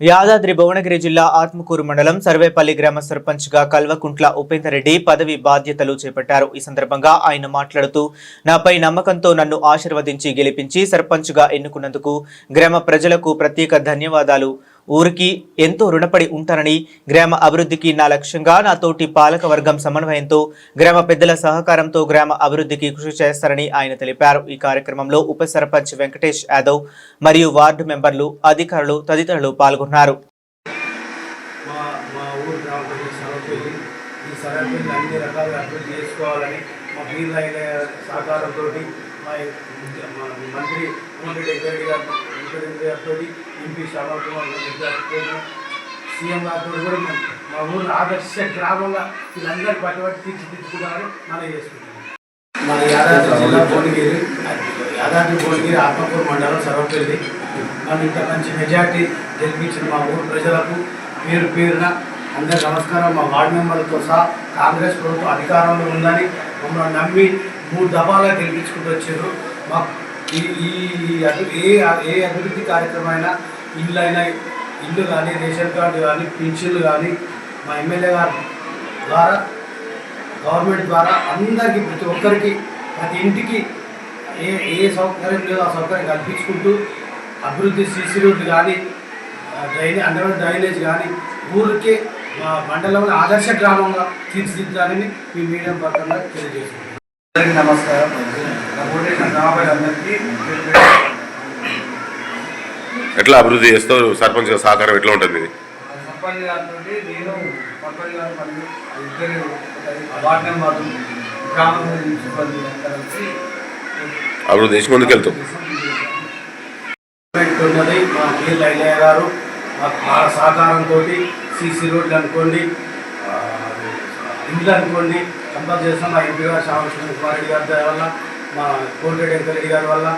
యాదాద్రి భువనగిరి జిల్లా ఆత్మకూరు మండలం సర్వేపల్లి గ్రామ సర్పంచ్గా కల్వకుంట్ల ఉపేందరెడ్డి పదవి బాధ్యతలు చేపట్టారు. ఈ సందర్భంగా ఆయన మాట్లాడుతూ నాపై నమ్మకంతో నన్ను ఆశీర్వదించి గెలిపించి సర్పంచ్గా ఎన్నుకున్నందుకు గ్రామ ప్రజలకు ప్రత్యేక ధన్యవాదాలు. ఊరికి ఎంతో రుణపడి ఉంటానని గ్రామ అభివృద్ధికి నా లక్ష్యంగా నా తోటి పాలక వర్గం సమన్వయంతో గ్రామ పెద్దల సహకారంతో గ్రామ అభివృద్ధికి కృషి చేస్తారని ఆయన తెలిపారు. ఈ కార్యక్రమంలో ఉప సర్పంచ్ వెంకటేష్ యాదవ్ మరియు వార్డు మెంబర్లు అధికారులు తదితరులు పాల్గొన్నారు. మా అన్ని రకాలుగా అభివృద్ధి చేసుకోవాలని మా సహకారంతో మా మంత్రి కోమటిరెడ్డి గారు వెంకటరెడ్డి గారితో ఎంపీ శ్యామల కుమార్ గారితో సీఎం గారితో కూడా మా ఊరు ఆదర్శ గ్రామంగా వీళ్ళందరూ పట్టుబట్టి తీర్చిదిద్దుకున్నారు మనం చేసుకుంటున్నాం. మన యాదాద్రి జిల్లా భువనగిరి యాదాద్రి భువనగిరి ఆత్మకూరు మండలం సర్వపల్లి. మనం ఇంత మంచి మెజార్టీ గెలిపించిన మా ఊరు ప్రజలకు పేరు పేరున అందరి నమస్కారం. మా వార్డు మెంబర్లతో సహా కాంగ్రెస్ ప్రభుత్వం అధికారంలో ఉందని మమ్మల్ని నమ్మి మూడు దఫాలుగా గెలిపించుకుంటూ వచ్చారు. మా ఈ ఈ అభి- ఏ ఏ అభివృద్ధి కార్యక్రమం అయినా ఇల్లు అయినా ఇల్లు కానీ రేషన్ కార్డు కానీ పింఛన్లు కానీ మా ఎమ్మెల్యే గారి ద్వారా గవర్నమెంట్ ద్వారా అందరికీ ప్రతి ఒక్కరికి ప్రతి ఇంటికి ఏ ఏ సౌకర్యం లేదో ఆ సౌకర్యం కల్పించుకుంటూ అభివృద్ధి సీసీ రోడ్లు కానీ డ్రైనేజ్ అండర్గ్రౌండ్ డ్రైనేజ్ కానీ ఊరికే మా మండలంలో ఆదర్శ గ్రామంగా తీర్చిదిద్దాలని మీ మీడియం పక్కన తెలియజేస్తున్నాం. అందరికీ నమస్కారం. నా ఓటేసిన గ్రామ అందరికీ ఎట్లా అభివృద్ధి చేస్తూ సర్పంచ్ సహకారం ఎట్లా ఉంటుంది? మీది సర్పంచ్ గారితో నేను సర్పంచ్ గారు మరియు ఇద్దరు వార్డు మెంబర్లు గ్రామం సిబ్బంది అందరూ కలిసి అభివృద్ధి చేసి ముందుకెళ్తాం. ఉన్నది మా వీళ్ళ ఐలయ్య గారు. మా సహకారంతో సీసీ రోడ్లు అనుకోండి ఆ, ఇల్లు అనుకోండి కంపల్ చేస్తాం మా ఎంపీ గారు శ్యామకృష్ణ కుమారెడ్డి గారి వల్ల మా కోటిరెడ్డి వెంకరెడ్డి గారి వల్ల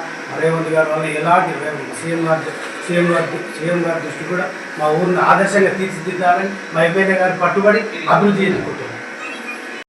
రేవంత్ గారి వల్ల ఎలాంటి సీఎం గారి సీఎం గారి సీఎం గారి దృష్టి కూడా మా ఊరిని ఆదర్శంగా తీర్చిదిద్దాలని మా ఎమ్మెల్యే గారు పట్టుబడి అభివృద్ధి చేసుకుంటున్నాం